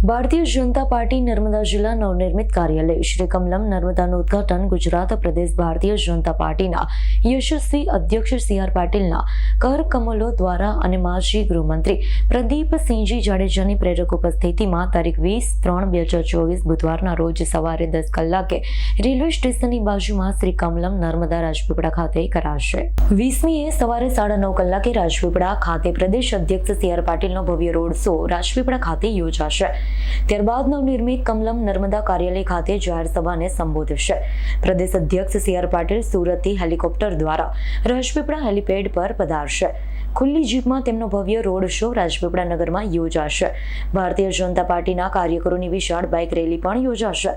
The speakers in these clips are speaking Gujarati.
ભારતીય જનતા પાર્ટી નર્મદા જિલ્લા નવનિર્મિત કાર્યાલય શ્રી કમલમ નર્મદાનું ઉદ્ઘાટન ગુજરાત પ્રદેશ ભારતીય જનતા પાર્ટીના યશસ્વી અધ્યક્ષ સી આર પાટીલના કર કમલો દ્વારા અને માજી ગૃહમંત્રી પ્રદીપસિંહજી જાડેજાની પ્રેરક ઉપસ્થિતિમાં તારીખ વીસ ત્રણ બે હજાર ચોવીસ બુધવારના રોજ સવારે દસ કલાકે રેલવે સ્ટેશનની બાજુમાં શ્રી કમલમ નર્મદા રાજપીપળા ખાતે કરાશે. વીસમીએ સવારે સાડા નવ કલાકે રાજપીપળા ખાતે પ્રદેશ અધ્યક્ષ સી આર પાટીલનો ભવ્ય રોડ શો રાજપીપળા ખાતે યોજાશે. ત્યારબાદ નવનિર્મિત કમલમ નર્મદા કાર્યાલય ખાતે જાહેર સભાને સંબોધશે. પ્રદેશ અધ્યક્ષ સી આર પાટીલ સુરતથી હેલિકોપ્ટર દ્વારા રાજપીપળા હેલિપેડ પર પધારશે. ખુલ્લી જીપમાં તેમનો ભવ્ય રોડ શો રાજપીપળા નગરમાં યોજાશે. ભારતીય જનતા પાર્ટીના કાર્યકરોની વિશાળ બાઇક રેલી પણ યોજાશે.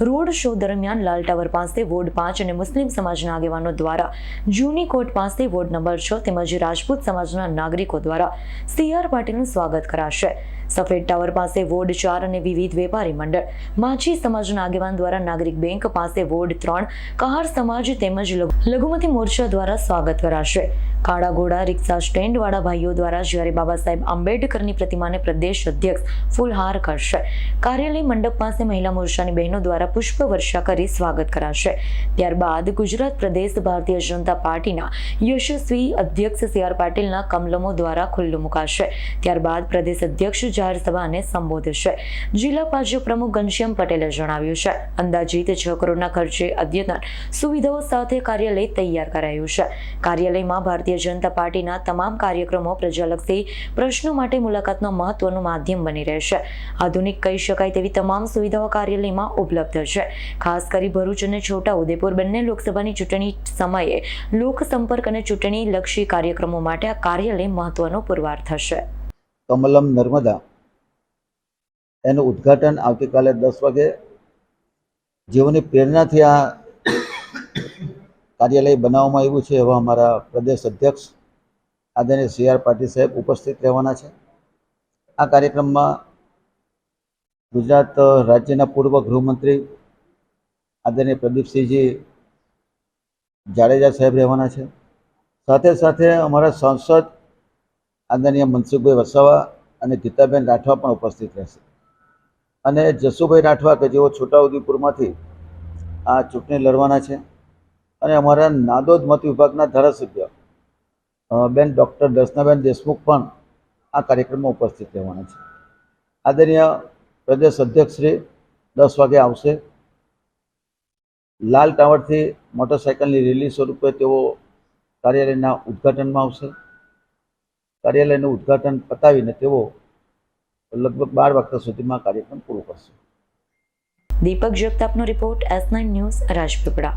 રોડ શો દરમિયાન લાલ ટાવર પાસે વોર્ડ પાંચ અને મુસ્લિમ સમાજના આગેવાનો દ્વારા, જૂની કોર્ટ પાસે વોર્ડ નંબર છ તેમજ રાજપૂત સમાજના નાગરિકો દ્વારા સીઆર પાટીલનું સ્વાગત કરાશે. સફેદ ટાવર પાસે વોર્ડ ચાર અને વિવિધ વેપારી મંડળ, માછી સમાજના આગેવાન દ્વારા નાગરિક બેંક પાસે વોર્ડ ત્રણ, કહાર સમાજ તેમજ લઘુ- લઘુમતી મોરચા દ્વારા સ્વાગત કરાશે. કાળા ઘોડા રિક્ષા સ્ટેન્ડવાળા ભાઈઓ દ્વારા જ્યારે બાબા સાહેબ આંબેડકરની પ્રતિમાને પ્રદેશ અધ્યક્ષ ફૂલહાર કરશે. કાર્યાલય મંડપ પાસે મહિલા મોરચાની બહેનો દ્વારા પુષ્પ વર્ષા કરી સ્વાગત કરાશે. ત્યારબાદ ગુજરાત પ્રદેશ ભારતીય જનતા પાર્ટીના યશસ્વી અધ્યક્ષ સી આર પાટીલના કમલમો દ્વારા ખુલ્લું મુકાશે. ત્યારબાદ પ્રદેશ અધ્યક્ષ જાહેર સભાને સંબોધશે. જિલ્લા ભાજપ પ્રમુખ ઘનશ્યામ પટેલે જણાવ્યું છે. અંદાજિત છ કરોડના ખર્ચે અદ્યતન સુવિધાઓ સાથે કાર્યાલય તૈયાર કરાયું છે. કાર્યાલયમાં ભારતીય જનતા પાર્ટીના તમામ કાર્યક્રમો પ્રજાલક્ષી પ્રશ્નો માટે મુલાકાતનો મહત્વનું માધ્યમ બની રહેશે. આધુનિક કહી શકાય તેવી તમામ સુવિધાઓ કાર્યાલયમાં ઉપલબ્ધ છે. ખાસ કરી ભરૂચ અને છોટા ઉદેપુર બંને લોકસભાની ચૂંટણી સમયે લોકસંપર્ક અને ચૂંટણી લક્ષી કાર્યક્રમો માટે આ કાર્યાલય મહત્વનો પુરવાર થશે. કમલમ નર્મદા એનું ઉદ્ઘાટન આવતીકાલે દસ વાગે જેઓની પ્રેરણાથી આ કાર્યાલય બનાવવામાં આવ્યું છે એવા અમારા પ્રદેશ અધ્યક્ષ આદરણીય સી આર પાટીલ સાહેબ ઉપસ્થિત રહેવાના છે. આ કાર્યક્રમમાં ગુજરાત રાજ્યના પૂર્વ ગૃહમંત્રી આદરણીય પ્રદીપસિંહજી જાડેજા સાહેબ રહેવાના છે. સાથે સાથે અમારા સાંસદ આદરણીય મનસુખભાઈ વસાવા અને ગીતાબેન રાઠવા પણ ઉપસ્થિત રહેશે. અને જસુભાઈ રાઠવા કે જેઓ છોટાઉદેપુરમાંથી આ ચૂંટણી લડવાના છે. અને અમારા નાદોદ મત વિભાગના ધારાસભ્ય બેન ડૉક્ટર દર્શનાબેન દેશમુખ પણ આ કાર્યક્રમમાં ઉપસ્થિત રહેવાના છે. આદરણીય પ્રદેશ અધ્યક્ષશ્રી દસ વાગે આવશે. લાલ ટાવરથી મોટરસાયકલની રેલી સ્વરૂપે તેઓ કાર્યાલયના ઉદ્ઘાટનમાં આવશે. કાર્યાલયનું ઉદ્ઘાટન પતાવીને તેઓ લગભગ બાર વાગ્યા સુધીમાં કાર્યક્રમ પૂરો કરશે. Deepak જગતાપનો report S nine news, Rajpipla.